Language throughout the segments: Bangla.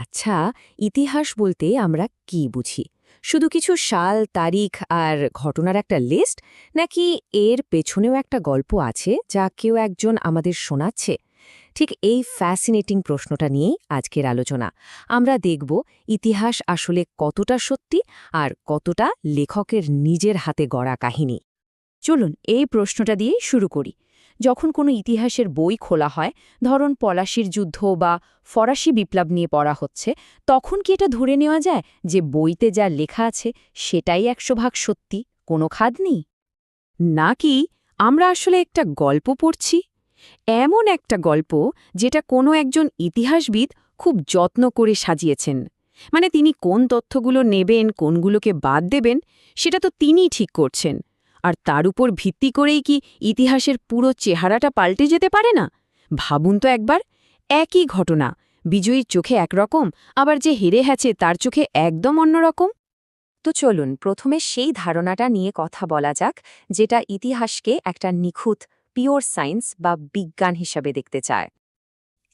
আচ্ছা ইতিহাস বলতে আমরা কি বুঝি? শুধু কিছু সাল, তারিখ আর ঘটনার একটা লিস্ট নাকি এর পেছনেও একটা গল্প আছে যা কেউ একজন আমাদের শোনাচ্ছে? ঠিক এই ফ্যাসিনেটিং প্রশ্নটা নিয়েই আজকের আলোচনা। আমরা দেখব ইতিহাস আসলে কতটা সত্যি আর কতটা লেখকের নিজের হাতে গড়া কাহিনী। চলুন এই প্রশ্নটা দিয়েই শুরু করি। যখন কোনো ইতিহাসের বই খোলা হয়, ধরুন পলাশির যুদ্ধ বা ফরাসি বিপ্লব নিয়ে পড়া হচ্ছে, তখন কি এটা ধরে নেওয়া যায় যে বইতে যা লেখা আছে সেটাই একশো ভাগ সত্যি, কোনো খাদ নেই? নাকি আমরা আসলে একটা গল্প পড়ছি? এমন একটা গল্প যেটা কোনো একজন ইতিহাসবিদ খুব যত্ন করে সাজিয়েছেন। মানে তিনি কোন তথ্যগুলো নেবেন, কোনগুলোকে বাদ দেবেন, সেটা তো তিনিই ঠিক করছেন। আর তার উপর ভিত্তি করেই কি ইতিহাসের পুরো চেহারাটা পাল্টে যেতে পারে না? ভাবুন তো একবার, একই ঘটনা, বিজয়ীর চোখে একরকম, আবার যে হেরে হ্যাছে তার চোখে একদম অন্যরকম। তো চলুন, প্রথমে সেই ধারণাটা নিয়ে কথা বলা যাক, যেটা ইতিহাসকে একটা নিখুঁত, পিওর সায়েন্স বা বিজ্ঞান হিসাবে দেখতে চায়।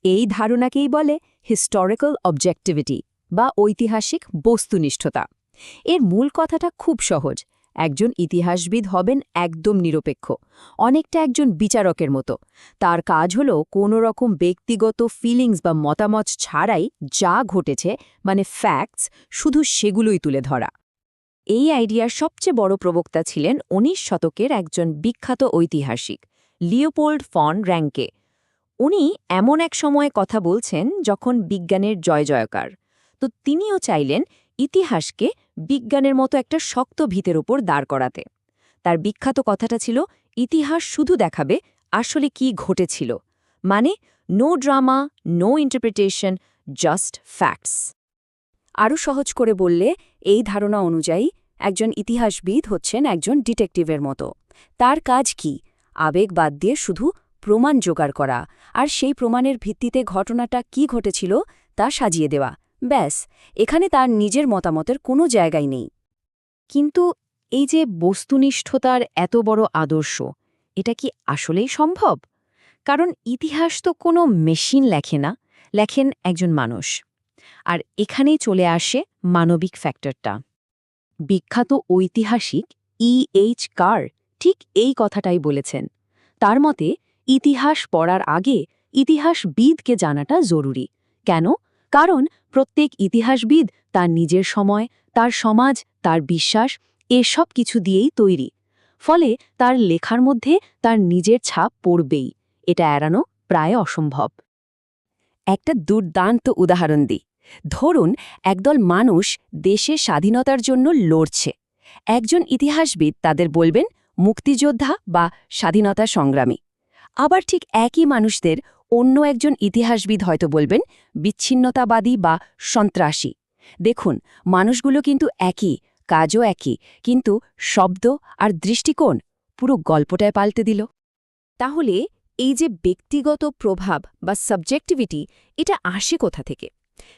এই ধারণাকেই বলে হিস্টোরিক্যাল অবজেক্টিভিটি বা ঐতিহাসিক বস্তুনিষ্ঠতা। এর মূল কথাটা খুব সহজ একজন ইতিহাসবিদ হবেন একদম নিরপেক্ষ, অনেকটা একজন বিচারকের মতো। তার কাজ হল কোনো রকম ব্যক্তিগত ফিলিংস বা মতামত ছাড়াই যা ঘটেছে মানে ফ্যাক্টস শুধু সেগুলোই তুলে ধরা। এই আইডিয়ার সবচেয়ে বড় প্রবক্তা ছিলেন উনিশ শতকের একজন বিখ্যাত ঐতিহাসিক লিওপোল্ড ফন র্যাঙ্কে উনি এমন এক সময়ে কথা বলছেন যখন বিজ্ঞানের জয় জয়কার তো তিনিও চাইলেন ইতিহাসকে বিজ্ঞানের মতো একটা শক্ত ভিতের ওপর দাঁড় করাতে। তার বিখ্যাত কথাটা ছিল, ইতিহাস শুধু দেখাবে আসলে কি ঘটেছিল। মানে no drama no interpretation just facts আরও সহজ করে বললে, এই ধারণা অনুযায়ী একজন ইতিহাসবিদ হচ্ছেন একজন ডিটেকটিভের মতো। তার কাজ কি? আবেগ বাদ দিয়ে শুধু প্রমাণ জোগাড় করা। আর সেই প্রমাণের ভিত্তিতে ঘটনাটা কি ঘটেছিল তা সাজিয়ে দেওয়া। ব্যাস, এখানে তার নিজের মতামতের কোনো জায়গাই নেই। কিন্তু এই যে বস্তুনিষ্ঠতার এত বড় আদর্শ, এটা কি আসলেই সম্ভব? কারণ ইতিহাস তো কোনো মেশিন লেখে না, লেখেন একজন মানুষ। আর এখানেই চলে আসে মানবিক ফ্যাক্টরটা। বিখ্যাত ঐতিহাসিক ই এইচ কার ঠিক এই কথাটাই বলেছেন। তার মতে, ইতিহাস পড়ার আগে ইতিহাসবিদকে জানাটা জরুরি। কেন? কারণ প্রত্যেক ইতিহাসবিদ তার নিজের সময়, তার সমাজ, তার বিশ্বাস এসব কিছু দিয়েই তৈরি। ফলে তার লেখার মধ্যে তার নিজের ছাপ পড়বেই। এটা এড়ানো প্রায় অসম্ভব। একটা দুর্দান্ত উদাহরণ দিই। ধরুন, একদল মানুষ দেশের স্বাধীনতার জন্য লড়ছে। একজন ইতিহাসবিদ তাদের বলবেন, মুক্তিযোদ্ধা বা স্বাধীনতা সংগ্রামী। আবার ঠিক একই মানুষদের অন্য একজন ইতিহাসবিদ হয়তো বলবেন বিচ্ছিন্নতাবাদী বা সন্ত্রাসী। দেখুন, মানুষগুলো কিন্তু একই, কাজও একই, কিন্তু শব্দ আর দৃষ্টিকোণ পুরো গল্পটায় পাল্টে দিল। তাহলে এই যে ব্যক্তিগত প্রভাব বা সাবজেক্টিভিটি এটা আসে কোথা থেকে?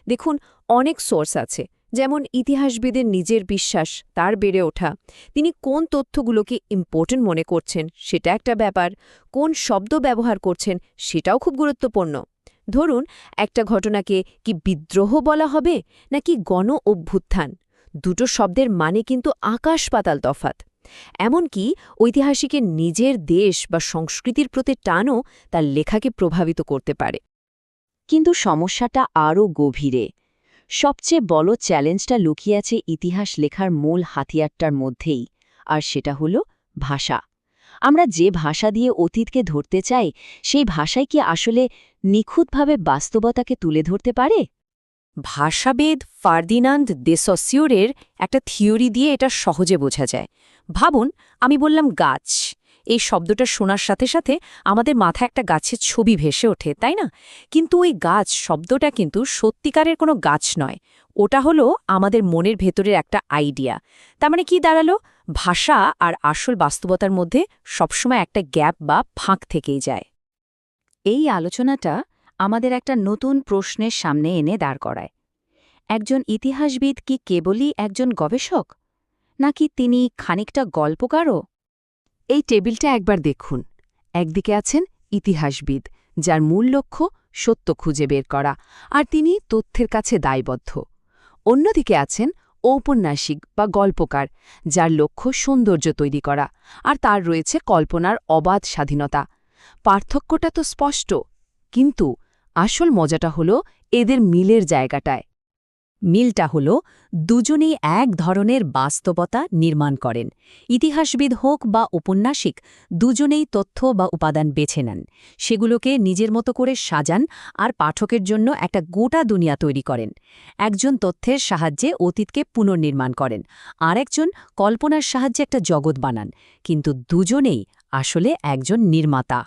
দেখুন, অনেক সোর্স আছে। যেমন ইতিহাসবিদের নিজের বিশ্বাস, তার বেড়ে ওঠা। তিনি কোন তথ্যগুলোকে ইম্পর্টেন্ট মনে করছেন সেটা একটা ব্যাপার, কোন শব্দ ব্যবহার করছেন সেটাও খুব গুরুত্বপূর্ণ। ধরুন, একটা ঘটনাকে কি বিদ্রোহ বলা হবে নাকি গণ অভ্যুত্থান? দুটো শব্দের মানে কিন্তু আকাশ পাতাল তফাত এমনকি ঐতিহাসিকের নিজের দেশ বা সংস্কৃতির প্রতি টানও তার লেখাকে প্রভাবিত করতে পারে। কিন্তু সমস্যাটা আরও গভীরে। সবচেয়ে বড় চ্যালেঞ্জটা লুকিয়ে আছে ইতিহাস লেখার মূল হাতিয়ারটার মধ্যেই, আর সেটা হল ভাষা। আমরা যে ভাষা দিয়ে অতীতকে ধরতে চাই, সেই ভাষাই কি আসলে নিখুঁতভাবে বাস্তবতাকে তুলে ধরতে পারে? ভাষাবেদ ফার্দিনান্দ দেসসিওরের একটা থিওরি দিয়ে এটা সহজে বোঝা যায়। ভাবুন, আমি বললাম গাছ। এই শব্দটা শোনার সাথে সাথে আমাদের মাথায় একটা গাছের ছবি ভেসে ওঠে, তাই না? কিন্তু ওই গাছ, শব্দটা কিন্তু সত্যিকারের কোনো গাছ নয়। ওটা হলো আমাদের মনের ভেতরের একটা আইডিয়া। তার মানে কি দাঁড়াল? ভাষা আর আসল বাস্তবতার মধ্যে সবসময় একটা গ্যাপ বা ফাঁক থেকেই যায়। এই আলোচনাটা আমাদের একটা নতুন প্রশ্নের সামনে এনে দাঁড় করায়। একজন ইতিহাসবিদ কি কেবলই একজন গবেষক? নাকি তিনি খানিকটা গল্পকারও? এই টেবিলটা একবার দেখুন। একদিকে আছেন ইতিহাসবিদ, যার মূল লক্ষ্য সত্য খুঁজে বের করা, আর তিনি তথ্যের কাছে দায়বদ্ধ। অন্যদিকে আছেন ঔপন্যাসিক বা গল্পকার, যার লক্ষ্য সৌন্দর্য তৈরি করা, আর তার রয়েছে কল্পনার অবাধ স্বাধীনতা। পার্থক্যটা তো স্পষ্ট, কিন্তু আসল মজাটা হলো এদের মিলের জায়গাটায়। মিলটা হল দুজনেই এক ধরনের বাস্তবতা নির্মাণ করেন। ইতিহাসবিদ হোক বা উপন্যাসিক, দুজনেই তথ্য বা উপাদান বেছে নেন। সেগুলোকে নিজের মতো করে সাজান আর পাঠকের জন্য একটা গোটা দুনিয়া তৈরি করেন। একজন তথ্যের সাহায্যে অতীতকে পুনর্নির্মাণ করেন। আর একজন কল্পনার সাহায্যে একটা জগৎ বানান। কিন্তু দুজনেই আসলে একজন নির্মাতা।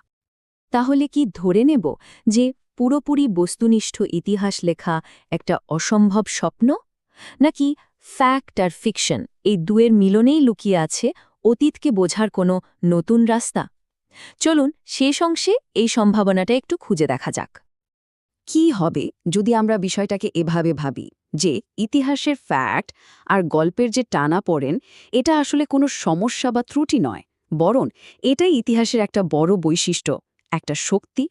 তাহলে কি ধরে নেব যে পুরোপুরি বস্তুনিষ্ঠ ইতিহাস লেখা একটা অসম্ভব স্বপ্ন? নাকি ফ্যাক্ট আর ফিকশন এই দুয়ের মিলনেই লুকিয়ে আছে অতীতকে বোঝার কোনো নতুন রাস্তা? চলুন শেষ অংশে এই সম্ভাবনাটা একটু খুঁজে দেখা যাক। কি হবে যদি আমরা বিষয়টাকে এভাবে ভাবি যে ইতিহাসের ফ্যাক্ট আর গল্পের যে টানা পড়েন, এটা আসলে কোনো সমস্যা বা ত্রুটি নয়, বরং এটাই ইতিহাসের একটা বড় বৈশিষ্ট্য, একটা শক্তি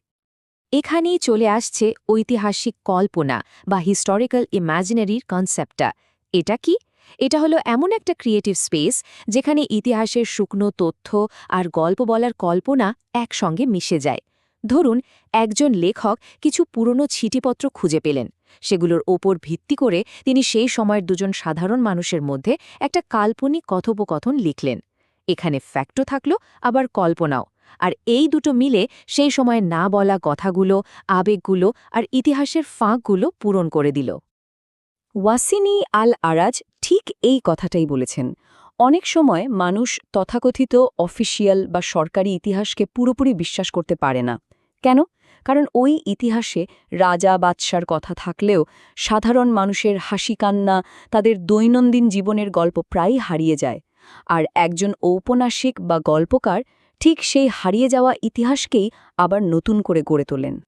এখানেই চলে আসছে ঐতিহাসিক কল্পনা বা হিস্টোরিক্যাল ইম্যাজিনারির কনসেপ্টটা এটা কি? এটা হলো এমন একটা ক্রিয়েটিভ স্পেস যেখানে ইতিহাসের শুকনো তথ্য আর গল্প বলার কল্পনা একসঙ্গে মিশে যায়। ধরুন, একজন লেখক কিছু পুরনো ছিটিপত্র খুঁজে পেলেন। সেগুলোর ওপর ভিত্তি করে তিনি সেই সময়ের দুজন সাধারণ মানুষের মধ্যে একটা কাল্পনিক কথোপকথন লিখলেন। এখানে ফ্যাক্টও থাকল, আবার কল্পনাও। আর এই দুটো মিলে সেই সময় না বলা কথাগুলো, আবেগগুলো আর ইতিহাসের ফাঁকগুলো পূরণ করে দিল। ওয়াসিনি আল আরাজ ঠিক এই কথাটাই বলেছেন। অনেক সময় মানুষ তথাকথিত অফিসিয়াল বা সরকারি ইতিহাসকে পুরোপুরি বিশ্বাস করতে পারে না। কেন? কারণ ওই ইতিহাসে রাজা বাদশার কথা থাকলেও সাধারণ মানুষের হাসি কান্না তাদের দৈনন্দিন জীবনের গল্প প্রায়ই হারিয়ে যায়। আর একজন ঔপন্যাসিক বা গল্পকার ঠিক সেই হারিয়ে যাওয়া ইতিহাসকেই আবার নতুন করে গড়ে তোলেন।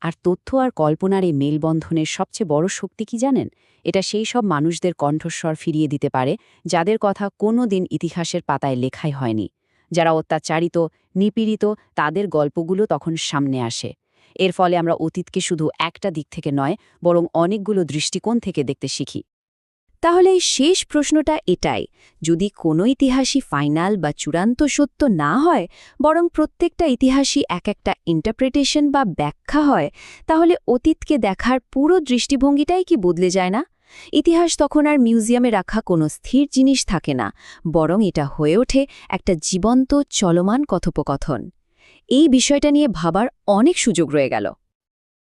আর তথ্য আর কল্পনার এই মেলবন্ধনের সবচেয়ে বড় শক্তি কি জানেন? এটা সেই সব মানুষদের কণ্ঠস্বর ফিরিয়ে দিতে পারে, যাদের কথা কোনো দিন ইতিহাসের পাতায় লেখাই হয়নি। যারা অত্যাচারিত, নিপীড়িত, তাদের গল্পগুলো তখন সামনে আসে। এর ফলে আমরা অতীতকে শুধু একটা দিক থেকে নয়, বরং অনেকগুলো দৃষ্টিকোণ থেকে দেখতে শিখি। তাহলে এই শেষ প্রশ্নটা এটাই। যদি কোনো ইতিহাসই ফাইনাল বা চূড়ান্ত সত্য না হয়, বরং প্রত্যেকটা ইতিহাসই এক একটা ইন্টারপ্রিটেশন বা ব্যাখ্যা হয়, তাহলে অতীতকে দেখার পুরো দৃষ্টিভঙ্গিটাই কি বদলে যায় না? ইতিহাস তখন আর মিউজিয়ামে রাখা কোনো স্থির জিনিস থাকে না, বরং এটা হয়ে ওঠে একটা জীবন্ত, চলমান কথোপকথন। এই বিষয়টা নিয়ে ভাবার অনেক সুযোগ রয়ে গেল।